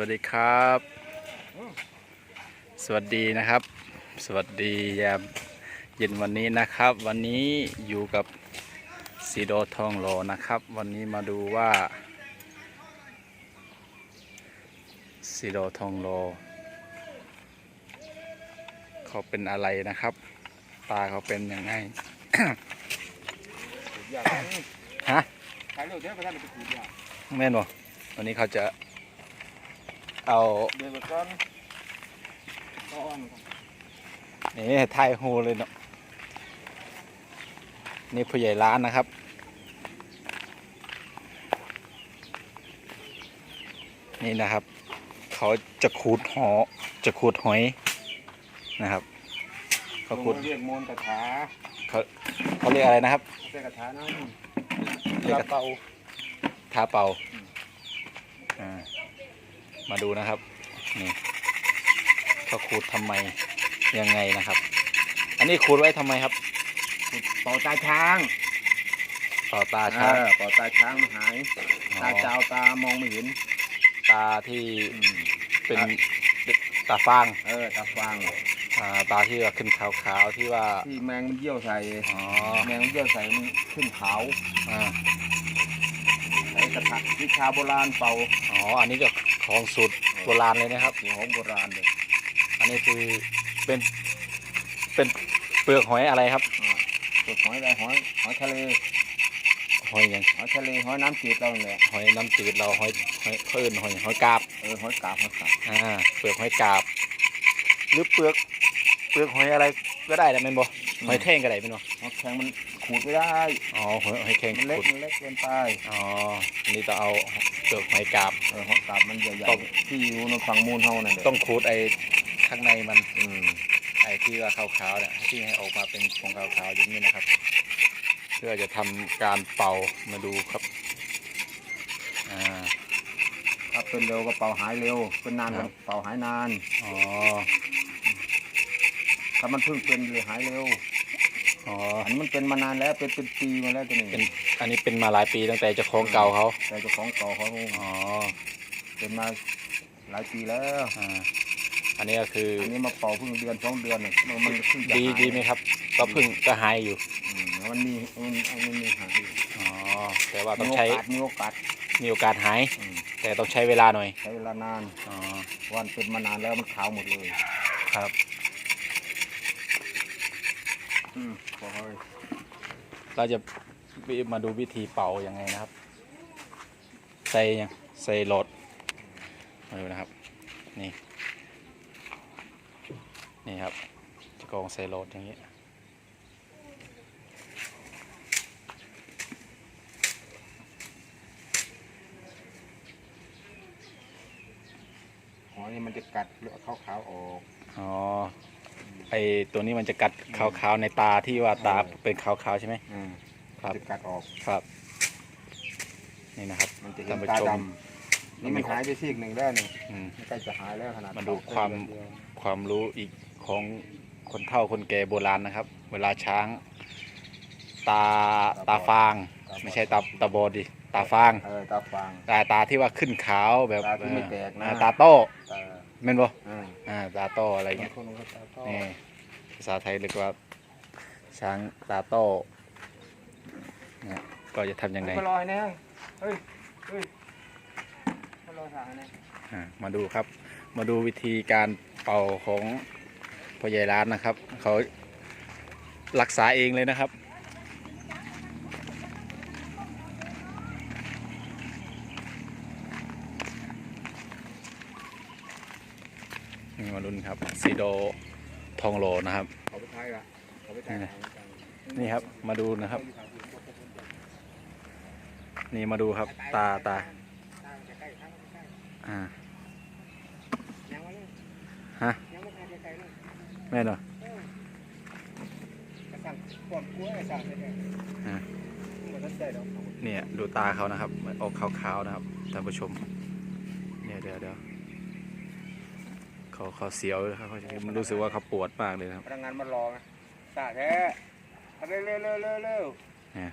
วัสดีครับ สวัสดีนะครับ สวัสดียามเย็นวันนี้นะครับ วันนี้อยู่กับซีโดทองโลนะครับ วันนี้มาดูว่าซีโดทองโลเขาเป็นอะไรนะครับ ตาเขาเป็นยังไงอย่าฮะขายเร็วเดี๋ยวไปท่านไปขูดยาแม่นบ่วันนี้เขาจะ เอาเดี๋ยวก่อนก้อนนี่ไทยโฮเลยเนาะนี่ผู้ใหญ่ร้านนะครับนี่นะครับ เขาจะขูดหอจะขูดหอยนะครับเขาขูดเรียกมนต์กระถาเขาเขาเรียกอะไรนะครับใส่กระถานั่นเรียกกระเป๋าท้าเป่าอ่า มาดูนะครับนี่เขาขูดทำไมยังไงนะครับ อันนี้ขูดไว้ทำไมครับเป่าตาช้างต่อตาช้างเออเป่าตาช้างมันหายอ๋อตาเจ้าตามองไม่เห็น ตาที่อืมเป็นครับตาฟาง เออตาฟางอ่าตาที่ว่าขึ้นขาวๆที่ว่าที่แมงมันเยี่ยวใส่อ๋อแมงมันเยี่ยวใส่มันขึ้นขาวอ่าใส่กระถาวิชาโบราณเป่าอ๋ออันนี้ก็ ของสูตรโบราณเลยนะครับหัวของโบราณเลยอันนี้คือเป็นเป็นเปลือกหอยอะไรครับอ่าตัวหอยอะไรหอยหอยทะเลหอยอย่างหอยทะเลหอยน้ำจืดเราเนี่ยหอยน้ำจืดเราหอยหอยเขาเอิ้นหอยหอยกาบเออหอยกาบหอยกาบอ่าเปลือกหอยกาบ หรือเปลือกเปลือกหอยอะไรก็ได้แต่เป็นบ่หอยแท่งก็ได้เป็นบ่หอยแข็งมัน ขูดไม่ได้ อ๋อหอยหอยแท่งมันเล็กขุดมันเล็กเกินไปอ๋ออันนี้ต้องเอาเปลือกหอยกาบ เออหอยกาบมันใหญ่ต้อง ๆที่อยู่ในฝั่งมูลเฮานั่นแหละต้องขูดไอ้ข้างในมันอืมไอ้ที่ว่าขาวๆเนี่ยที่ให้ออกมาเป็นผงขาวๆอย่างนี้นะครับ เพื่อจะทำการเป่ามาดูครับอ่า ถ้าเป็นเร็วก็เป่าหายเร็วเป็นนานครัก็บ เป่าหายนาน อ๋อ ถ้ามันเพิ่งเป็นเลยหายเร็ว อ๋ออันนี้มันเป็นมานานแล้วเป็นเป็นปีมาแล้วตัวนี้เป็นอันนี้เป็นมาหลายปีตั้งแต่เจ้าของเก่าเขาแต่เจ้าของเก่าเขาอ๋อเป็นมาหลายปีแล้วอ่าอันนี้ก็คืออันนี้มาเป่าเพิ่งเดือนสองเดือนเนี่ยมันมันเพิ่งจะดีหายดีไหมครับ ก็เพึ่งก็หายอยู่อืมมันมีมันมันมีหายอยู่อ๋อแต่ว่าต้องมีโอใช้กาสมีโอกาสมีโอกาสหาย อืมแต่ต้องใช้เวลาหน่อยใช้เวลานานอ๋อวันเป็นมานานแล้วมันขาวหมดเลยครับอืมขอให้ เราจะมาดูวิธีเป่ายังไงนะครับ ใส่ยังใส่โหลดมาดูนะครับ นี่ นี่ครับจะกรองใส่โหลดอย่างนี้หอยนี่มันจะกัดเลือดขาวๆออก อ๋อ ไอตัวนี้มันจะกัดขาวๆในตาที่ว่าตาเออเป็นขาวๆใช่ไหมอืมครับจะกัดออก ครับ นี่นะครับมันจะเห็ท่านนผู้ตาชดมำนี่มันหายไปซีกหนึ่งแล้วนี่อืมใกล้จะหายแล้วขนาดมาดูเป่ความเส้นเดียความรู้อีกของคนเฒ่าคนแก่โบราณนะครับ เวลาช้าง ตาตาฟาง ไม่ใช่ตาตาบอดดิตาฟางเออตาฟางตาตาที่ว่าขึ้นขาวแบบตาที่ไม่แตกนะอ่าตาโต้ ตาเม่นบ่อ่าอ่าตาโต้อะไรบางเงี้ยคนก็ตาต้อนี่ภาษาไทยเรียกว่า ช้างตาโต้เนี่ยก็จะทำยังไง มาลอยแน่เฮ้ยเฮ้ยมาลอยทางแน่อ่ามาดูครับ มาดูวิธีการเป่าของพ่อใหญ่ร้านนะครับ เขารักษาเองเลยนะครับ นี่มาลุ้นครับซีโดทองโหลนะครับเขาไปท้ายละเขาไปท้ายนี่นะนี่ครับมาดูนะครับ นี่มาดูครับตาตาอ่ายังไม่เลยฮะยังไม่ทันจะใจเลยแม่นเหรอกระสังปวดกล้วยกระสังเลยเนี่ยอ่ามันก็ใจดอกเนี่ยดูตาเขานะครับ ออกขาวๆนะครับท่านผู้ชม เนี่ยเดี๋ยวเดี๋ยว เขาเขาเสียวเลยครับมันรู้สึกว่าเขาปวดมากเลยครับพนักงานมารอไงสาแท้เร็วเร็วเร็วเร็วเร็วนี่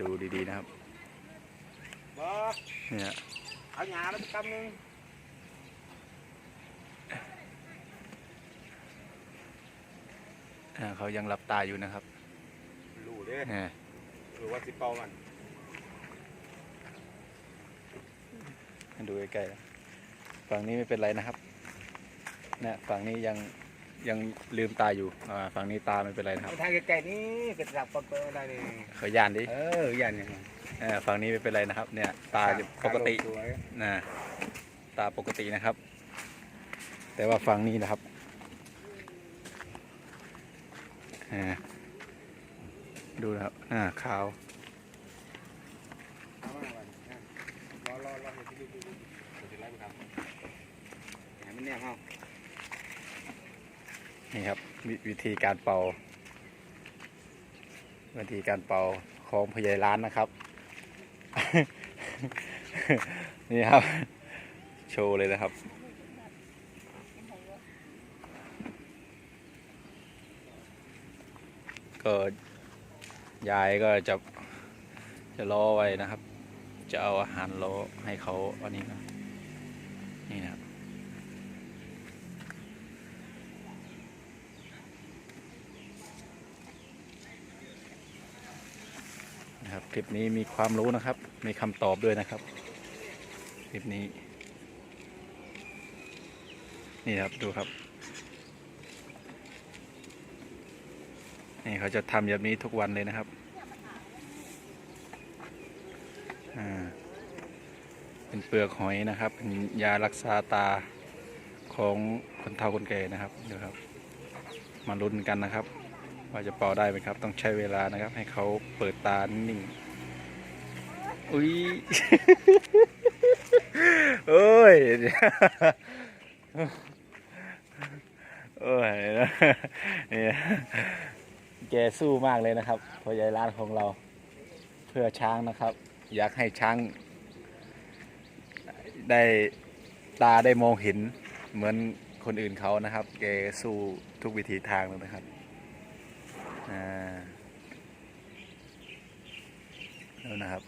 ดูดีๆนะครับบอเนี่ยเอาหยาแล้วกำนึงเขายังหลับตาอยู่นะครับรู้เลยหรือว่าสิเป่ามันดูใกล้ๆฝั่งนี้ไม่เป็นไรนะครับ เนี่ยฝั่งนี้ยังยังลืมตาอยู่อ่าฝั่งนี้ตาไม่เป็นไรนะครับทางไกลๆนี่ก็จับปเปิดได้นี่เขาย่านดิเออยันเนี่ยเออฝั่งนี้ไม่เป็นไรนะครับ เนี่ย ตาจะปกติสวยนะตาปกตินะครับ แต่ว่าฝั่งนี้นะครับอ่าดูนะครับอ่าขาวเอามาก่อนนะรอรอรอเดี๋ยวดูดูดูเดี๋ยวจะไล่ไปทำให้มันเนี่ยเอา นี่ครับววิธีการเป่า วิธีการเป่าของพยายร้านนะครับ นี่ครับ โชว์เลยนะครับก็ยายก็จะจะรอไว้นะครับ จะเอาอาหารรอให้เขาอันนี้นะนี่นะครับ นะครับคลิปนี้มีความรู้นะครับ มีคำตอบด้วยนะครับคลิปนี้ นี่ครับดูครับนี่เขาจะทำแบบนี้ทุกวันเลยนะครับอ่าเป็นเปลือกหอยนะครับ เป็นยารักษาตาของคนเฒ่าคนแก่นะครับเดี๋ยวครับ มาลุ้นกันนะครับ ว่าจะเป่าได้ไหมครับ ต้องใช้เวลานะครับ ให้เขาเปิดตานิ่งอุ้ยโอ้ยโอ้ยเนี่ยแกสู้มากเลยนะครับพอยายร้านของเรา เพื่อช้างนะครับ อยากให้ช้าง ได้ตาได้มองเห็นเหมือนคนอื่นเขานะครับ แกสู้ทุกวิถีทางเลยนะครับ อ่าแล้วนะครับ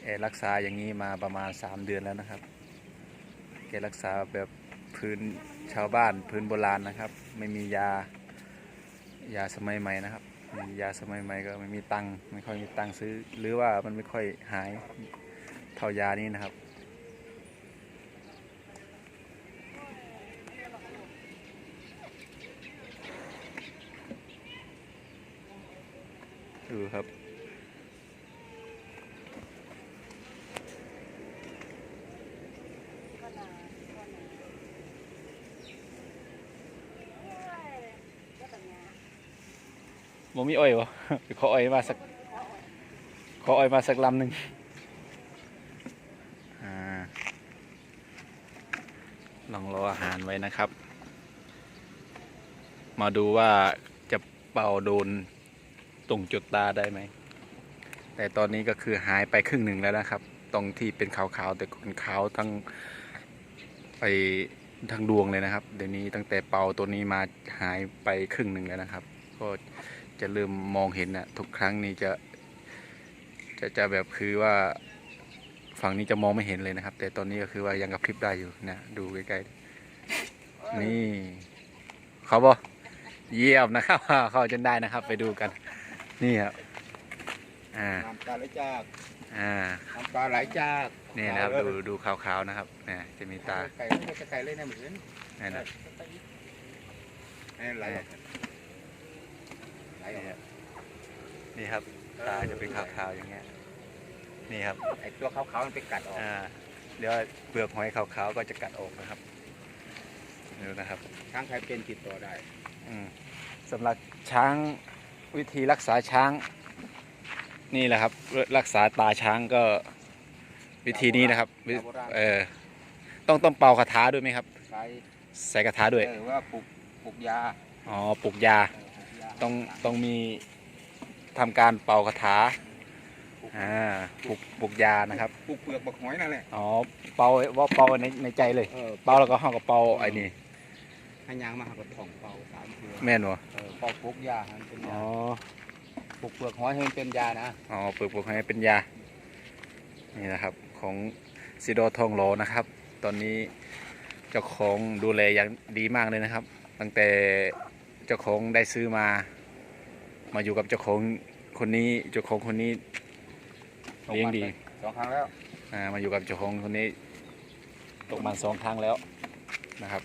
แกรักษาอย่างนี้มาประมาณสามเดือนแล้วนะครับ แกรักษาแบบพื้นชาวบ้านพื้นโบราณนะครับ ไม่มียายาสมัยใหม่นะครับมียาสมัยใหม่ก็ไม่มีตังค์ไม่ค่อยมีตังค์ซื้อ หรือว่ามันไม่ค่อยหายเท่ายานี้นะครับ ดูครับบ่มีอ้อยวะขออ้อยมาสัก ขออ้อยมาสักลำหนึ่งอลองรออาหารไว้นะครับ มาดูว่าจะเป่าโดน ตรงจุดตาได้ไหม แต่ตอนนี้ก็คือหายไปครึ่งหนึ่งแล้วนะครับ ตรงที่เป็นขาวๆแต่เป็นขาวทั้งไปทั้งดวงเลยนะครับ เดี๋ยวนี้ตั้งแต่เป่าตัวนี้มาหายไปครึ่งหนึ่งแล้วนะครับ ก็จะเริ่มมองเห็นนะทุกครั้งนี้จะจะจะแบบคือว่าฝั่งนี้จะมองไม่เห็นเลยนะครับ แต่ตอนนี้ก็คือว่ายังกับพริบได้อยู่นะดูใกล้ๆนี่เขาบอกเยี่ยมนะครับ เข้าจนได้นะครับ ไปดูกัน นี่ครับอ่าน้ำตาไหลจากอ่าน้ำตาไหลจากนี่นะครับดูดูขาวๆนะครับเนี่ยจะมีตาไก่ไม่ใช่ไก่เลยนะเหมือนเนี่ยนะนี่ไหลออกไหลออกนี่ครับตาจะเป็นขาวๆอย่างเงี้ยนี่ครับไอ้ตัวขาวๆมันไปกัดออกอ่าเดี๋ยวเปลือกหอยขาวๆก็จะกัดออกนะครับดูนะครับช้างใครเป็นติดต่อได้อืมสำหรับช้าง วิธีรักษาช้าง นี่แหละครับ รักษาตาช้างก็วิธีนี้นะครับวิเออต้องต้องเป่าคาถาด้วยไหมครับใช้ใส่คาถาด้วยเออว่าปลูกปลูกยาอ๋อปลูกยาเออปลูกยาต้องต้องมีทำการเป่าคาถาปลูกอ่าปลูกปลูกยานะครับปลูกเปลือกบักหอยนั่นแหละอ๋อเป่าว่าเป่าในในใจเลยเออเป่าแล้วก็ห้องกับเป่าไอ้นี่ ให้ยางมาหากระถ่องเป่าสามเทือแม่นวะเออเป่าปลูกยาให้มันเป็นอ๋ยาอปลูกเปลือกหอยให้มันเป็นยานะอ๋อเปลือกปลูกให้เป็นยา นี่นะครับ ของซิโดทองโหลนะครับ ตอนนี้เจ้าของดูแลอย่างดีมากเลยนะครับ ตั้งแต่เจ้าของได้ซื้อมา มาอยู่กับเจ้าของคนนี้เจ้าของคนนี้ เลี้ยงดี สองครั้งแล้วอ่ามาอยู่กับเจ้าของคนนี้ ตกมันสองครั้งแล้วนะครับ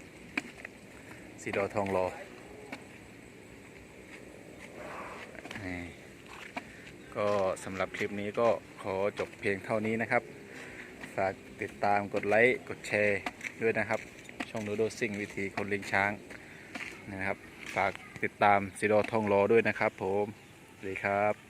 สีดอทองรอก็สำหรับคลิปนี้ก็ขอจบเพียงเท่านี้นะครับ ฝากติดตามกดไลค์กดแชร์ด้วยนะครับ ช่องโดโดซิ่งวิธีคนเลี้ยงช้างนะครับ ฝากติดตามสีดอทองรอด้วยนะครับผมสวัสดีครับ